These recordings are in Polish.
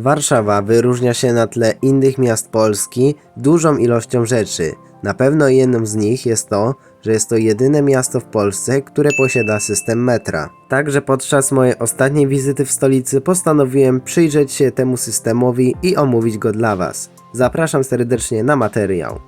Warszawa wyróżnia się na tle innych miast Polski dużą ilością rzeczy. Na pewno jedną z nich jest to, że jest to jedyne miasto w Polsce, które posiada system metra. Także podczas mojej ostatniej wizyty w stolicy postanowiłem przyjrzeć się temu systemowi i omówić go dla Was. Zapraszam serdecznie na materiał.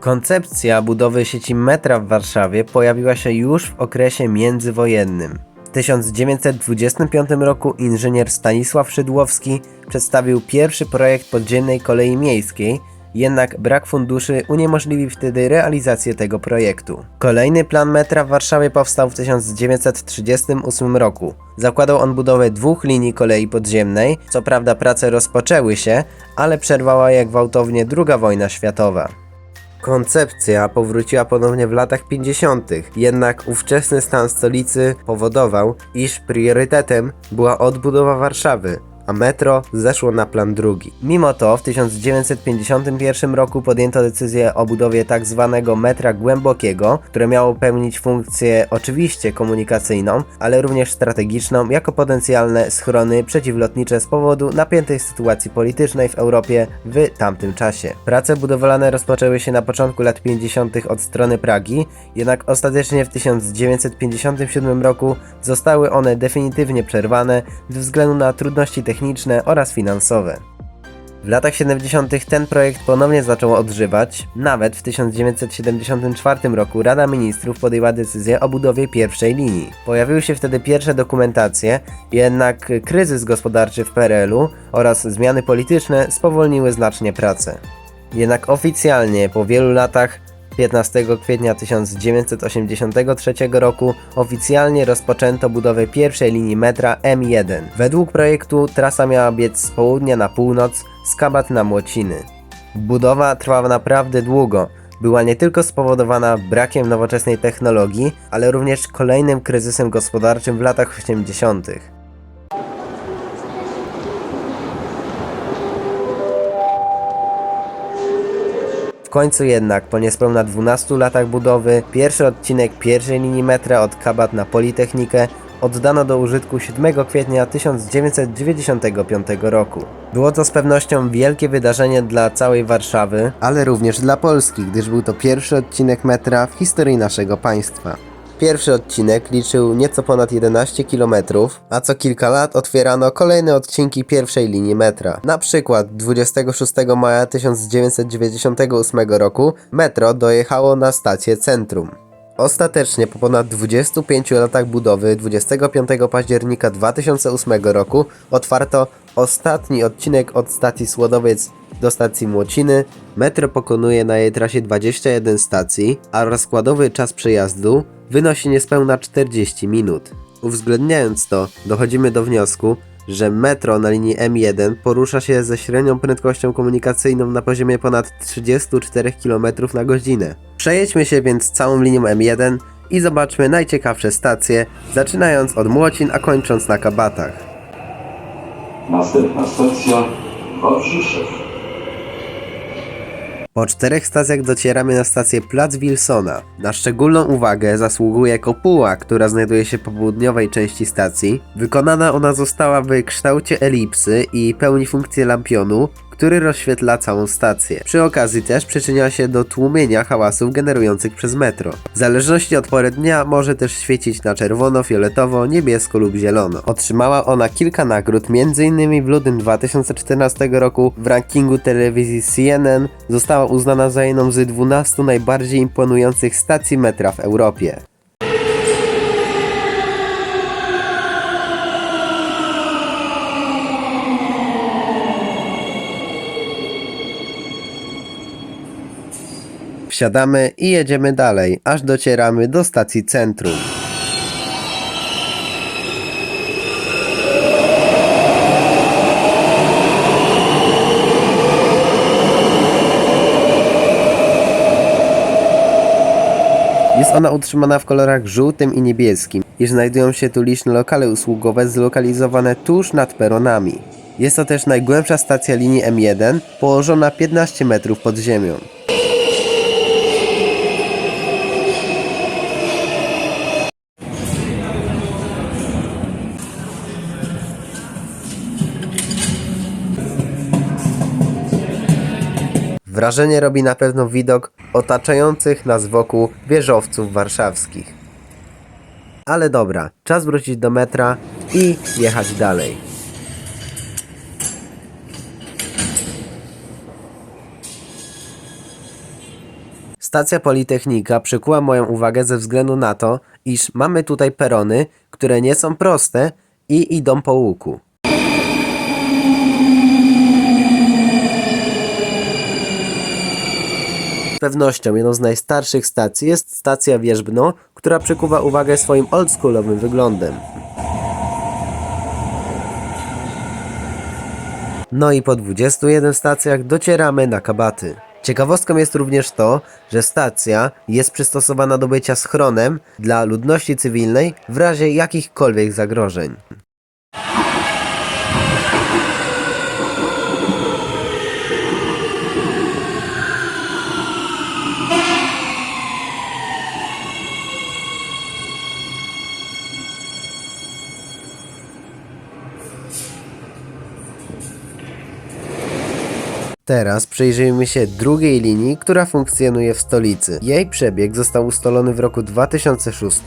Koncepcja budowy sieci metra w Warszawie pojawiła się już w okresie międzywojennym. W 1925 roku inżynier Stanisław Szydłowski przedstawił pierwszy projekt podziemnej kolei miejskiej, jednak brak funduszy uniemożliwił wtedy realizację tego projektu. Kolejny plan metra w Warszawie powstał w 1938 roku. Zakładał on budowę dwóch linii kolei podziemnej, co prawda prace rozpoczęły się, ale przerwała je gwałtownie II wojna światowa. Koncepcja powróciła ponownie w latach 50., jednak ówczesny stan stolicy powodował, iż priorytetem była odbudowa Warszawy, a metro zeszło na plan drugi. Mimo to w 1951 roku podjęto decyzję o budowie tak zwanego metra głębokiego, które miało pełnić funkcję oczywiście komunikacyjną, ale również strategiczną jako potencjalne schrony przeciwlotnicze z powodu napiętej sytuacji politycznej w Europie w tamtym czasie. Prace budowlane rozpoczęły się na początku lat 50. od strony Pragi, jednak ostatecznie w 1957 roku zostały one definitywnie przerwane ze względu na trudności techniczne oraz finansowe. W latach 70. ten projekt ponownie zaczął odżywać. Nawet w 1974 roku Rada Ministrów podjęła decyzję o budowie pierwszej linii. Pojawiły się wtedy pierwsze dokumentacje, jednak kryzys gospodarczy w PRL-u oraz zmiany polityczne spowolniły znacznie pracę. Jednak oficjalnie po wielu latach 15 kwietnia 1983 roku oficjalnie rozpoczęto budowę pierwszej linii metra M1. Według projektu trasa miała biec z południa na północ, z Kabat na Młociny. Budowa trwała naprawdę długo. Była nie tylko spowodowana brakiem nowoczesnej technologii, ale również kolejnym kryzysem gospodarczym w latach 80. końcu jednak, po niespełna 12 latach budowy, pierwszy odcinek pierwszej linii metra od Kabat na Politechnikę oddano do użytku 7 kwietnia 1995 roku. Było to z pewnością wielkie wydarzenie dla całej Warszawy, ale również dla Polski, gdyż był to pierwszy odcinek metra w historii naszego państwa. Pierwszy odcinek liczył nieco ponad 11 km, a co kilka lat otwierano kolejne odcinki pierwszej linii metra. Na przykład 26 maja 1998 roku metro dojechało na stację Centrum. Ostatecznie po ponad 25 latach budowy 25 października 2008 roku otwarto ostatni odcinek od stacji Słodowiec do stacji Młociny. Metro pokonuje na jej trasie 21 stacji, a rozkładowy czas przejazdu wynosi niespełna 40 minut. Uwzględniając to, dochodzimy do wniosku, że metro na linii M1 porusza się ze średnią prędkością komunikacyjną na poziomie ponad 34 km na godzinę. Przejedźmy się więc całą linią M1 i zobaczmy najciekawsze stacje, zaczynając od Młocin, a kończąc na Kabatach. Następna stacja Wawrzyszew. Po czterech stacjach docieramy na stację Plac Wilsona. Na szczególną uwagę zasługuje kopuła, która znajduje się po południowej części stacji. Wykonana ona została w kształcie elipsy i pełni funkcję lampionu, który rozświetla całą stację. Przy okazji też przyczynia się do tłumienia hałasów generujących przez metro. W zależności od pory dnia może też świecić na czerwono, fioletowo, niebiesko lub zielono. Otrzymała ona kilka nagród, m.in. w lutym 2014 roku w rankingu telewizji CNN została uznana za jedną z 12 najbardziej imponujących stacji metra w Europie. Wsiadamy i jedziemy dalej, aż docieramy do stacji centrum. Jest ona utrzymana w kolorach żółtym i niebieskim, iż znajdują się tu liczne lokale usługowe zlokalizowane tuż nad peronami. Jest to też najgłębsza stacja linii M1, położona 15 metrów pod ziemią. Wrażenie robi na pewno widok otaczających nas wokół wieżowców warszawskich. Ale dobra, czas wrócić do metra i jechać dalej. Stacja Politechnika przykuła moją uwagę ze względu na to, iż mamy tutaj perony, które nie są proste i idą po łuku. Pewnością jedną z najstarszych stacji jest stacja Wierzbno, która przykuwa uwagę swoim oldschoolowym wyglądem. No i po 21 stacjach docieramy na Kabaty. Ciekawostką jest również to, że stacja jest przystosowana do bycia schronem dla ludności cywilnej w razie jakichkolwiek zagrożeń. Teraz przyjrzyjmy się drugiej linii, która funkcjonuje w stolicy. Jej przebieg został ustalony w roku 2006,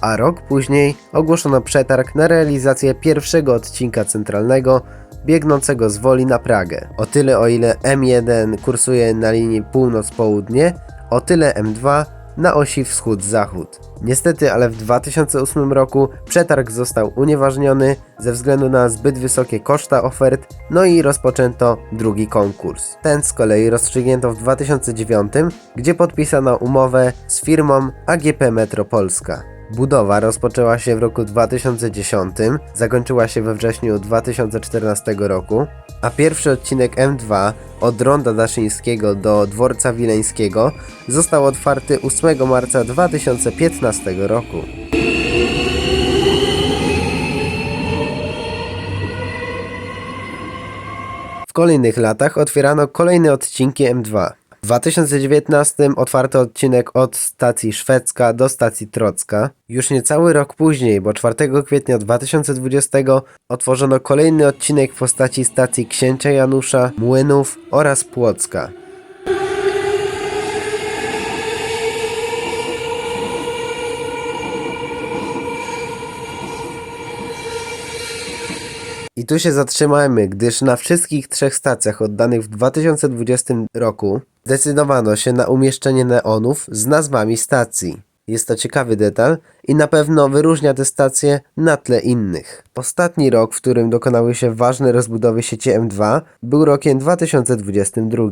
a rok później ogłoszono przetarg na realizację pierwszego odcinka centralnego biegnącego z Woli na Pragę. O tyle o ile M1 kursuje na linii północ-południe, o tyle M2 na osi wschód-zachód. Niestety, ale w 2008 roku przetarg został unieważniony ze względu na zbyt wysokie koszta ofert, no i rozpoczęto drugi konkurs. Ten z kolei rozstrzygnięto w 2009, gdzie podpisano umowę z firmą AGP Metro Polska. Budowa rozpoczęła się w roku 2010, zakończyła się we wrześniu 2014 roku, a pierwszy odcinek M2 od Ronda Daszyńskiego do Dworca Wileńskiego został otwarty 8 marca 2015 roku. W kolejnych latach otwierano kolejne odcinki M2. W 2019 otwarto odcinek od stacji Szwedzka do stacji Trocka. Już niecały rok później, bo 4 kwietnia 2020 otworzono kolejny odcinek w postaci stacji Księcia Janusza, Młynów oraz Płocka. I tu się zatrzymajmy, gdyż na wszystkich trzech stacjach oddanych w 2020 roku zdecydowano się na umieszczenie neonów z nazwami stacji. Jest to ciekawy detal i na pewno wyróżnia te stacje na tle innych. Ostatni rok, w którym dokonały się ważne rozbudowy sieci M2 był rokiem 2022,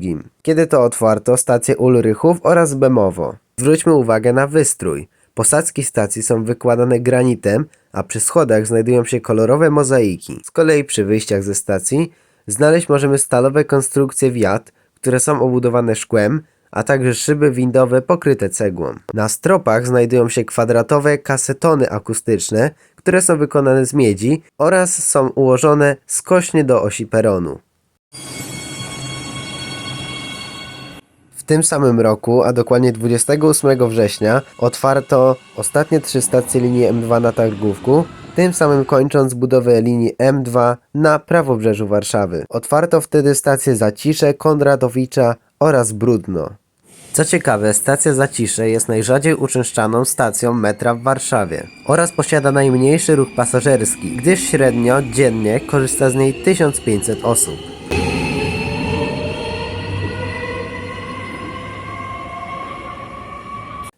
kiedy to otwarto stacje Ulrychów oraz Bemowo. Zwróćmy uwagę na wystrój. Posadzki stacji są wykładane granitem, a przy schodach znajdują się kolorowe mozaiki. Z kolei przy wyjściach ze stacji znaleźć możemy stalowe konstrukcje wiat, które są obudowane szkłem, a także szyby windowe pokryte cegłą. Na stropach znajdują się kwadratowe kasetony akustyczne, które są wykonane z miedzi oraz są ułożone skośnie do osi peronu. Tym samym roku, a dokładnie 28 września, otwarto ostatnie trzy stacje linii M2 na Targówku, tym samym kończąc budowę linii M2 na prawobrzeżu Warszawy. Otwarto wtedy stacje Zacisze, Kondratowicza oraz Brudno. Co ciekawe, stacja Zacisze jest najrzadziej uczęszczaną stacją metra w Warszawie oraz posiada najmniejszy ruch pasażerski, gdyż średnio dziennie korzysta z niej 1500 osób.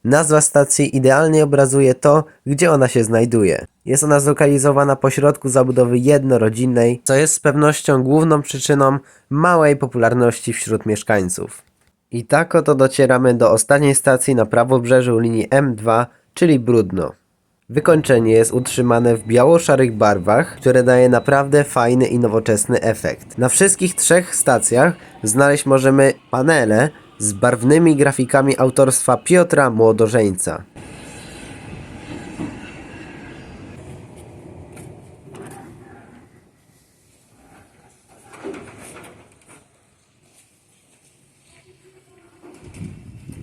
Nazwa stacji idealnie obrazuje to, gdzie ona się znajduje. Jest ona zlokalizowana pośrodku zabudowy jednorodzinnej, co jest z pewnością główną przyczyną małej popularności wśród mieszkańców. I tak oto docieramy do ostatniej stacji na prawobrzeżu linii M2, czyli Brudno. Wykończenie jest utrzymane w biało-szarych barwach, które daje naprawdę fajny i nowoczesny efekt. Na wszystkich trzech stacjach znaleźć możemy panele z barwnymi grafikami autorstwa Piotra Młodożeńca.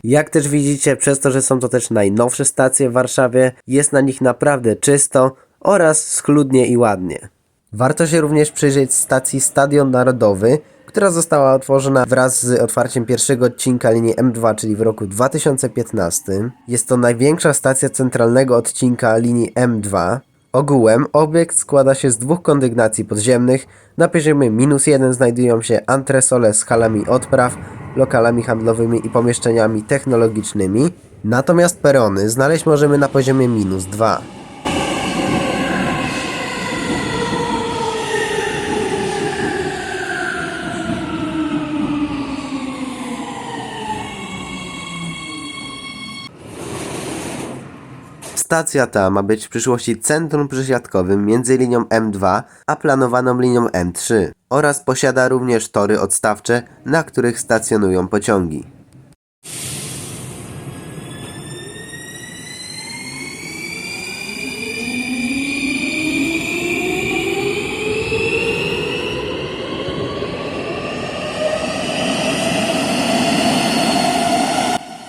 Jak też widzicie, przez to, że są to też najnowsze stacje w Warszawie, jest na nich naprawdę czysto oraz schludnie i ładnie. Warto się również przyjrzeć stacji Stadion Narodowy, która została otworzona wraz z otwarciem pierwszego odcinka linii M2, czyli w roku 2015. Jest to największa stacja centralnego odcinka linii M2. Ogółem obiekt składa się z dwóch kondygnacji podziemnych. Na poziomie minus 1 znajdują się antresole z halami odpraw, lokalami handlowymi i pomieszczeniami technologicznymi. Natomiast perony znaleźć możemy na poziomie minus 2. Stacja ta ma być w przyszłości centrum przesiadkowym między linią M2 a planowaną linią M3 oraz posiada również tory odstawcze, na których stacjonują pociągi.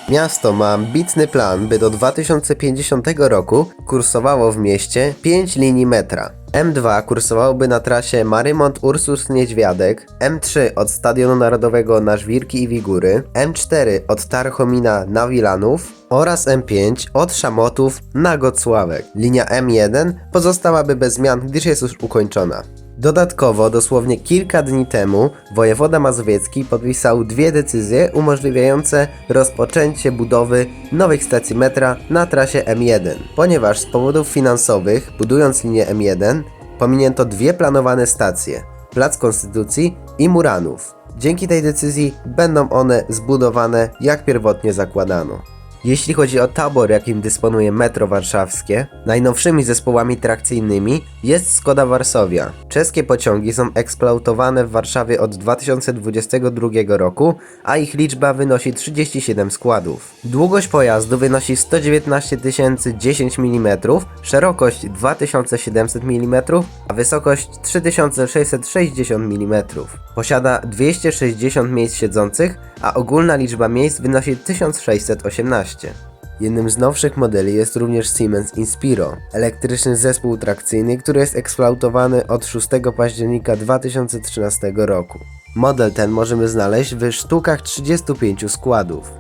Miasto ma ambitny plan, by do 2050 roku kursowało w mieście 5 linii metra. M2 kursowałoby na trasie Marymont Ursus Niedźwiadek, M3 od Stadionu Narodowego na Żwirki i Wigury, M4 od Tarchomina na Wilanów oraz M5 od Szamotów na Gocławek. Linia M1 pozostałaby bez zmian, gdyż jest już ukończona. Dodatkowo, dosłownie kilka dni temu, wojewoda mazowiecki podpisał dwie decyzje umożliwiające rozpoczęcie budowy nowych stacji metra na trasie M1, ponieważ z powodów finansowych, budując linię M1, pominięto dwie planowane stacje Plac Konstytucji i Muranów. Dzięki tej decyzji będą one zbudowane jak pierwotnie zakładano. Jeśli chodzi o tabor, jakim dysponuje metro warszawskie, najnowszymi zespołami trakcyjnymi jest Skoda Warszawia. Czeskie pociągi są eksploatowane w Warszawie od 2022 roku, a ich liczba wynosi 37 składów. Długość pojazdu wynosi 119 010 mm, szerokość 2700 mm, a wysokość 3660 mm. Posiada 260 miejsc siedzących, a ogólna liczba miejsc wynosi 1618. Jednym z nowszych modeli jest również Siemens Inspiro, elektryczny zespół trakcyjny, który jest eksploatowany od 6 października 2013 roku. Model ten możemy znaleźć w sztukach 35 składów.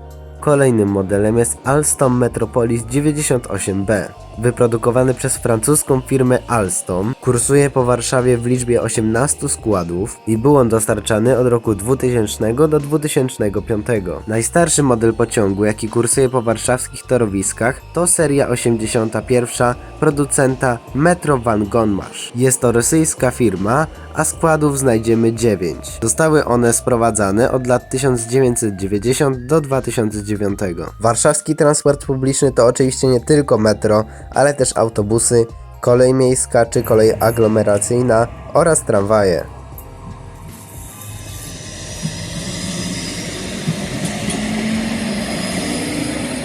Kolejnym modelem jest Alstom Metropolis 98B. Wyprodukowany przez francuską firmę Alstom, kursuje po Warszawie w liczbie 18 składów i był on dostarczany od roku 2000 do 2005. Najstarszy model pociągu, jaki kursuje po warszawskich torowiskach, to seria 81 producenta Metro Van Gonmarz. Jest to rosyjska firma, a składów znajdziemy 9. Zostały one sprowadzane od lat 1990 do 2009. Warszawski transport publiczny to oczywiście nie tylko metro, ale też autobusy, kolej miejska czy kolej aglomeracyjna oraz tramwaje.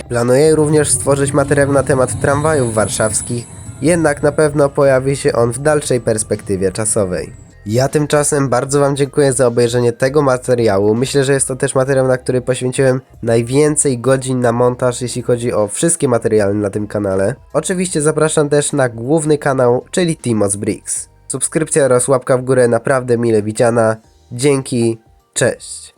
Planuję również stworzyć materiał na temat tramwajów warszawskich, jednak na pewno pojawi się on w dalszej perspektywie czasowej. Ja tymczasem bardzo Wam dziękuję za obejrzenie tego materiału. Myślę, że jest to też materiał, na który poświęciłem najwięcej godzin na montaż, jeśli chodzi o wszystkie materiały na tym kanale. Oczywiście zapraszam też na główny kanał, czyli Timos Bricks. Subskrypcja oraz łapka w górę naprawdę mile widziana. Dzięki, cześć.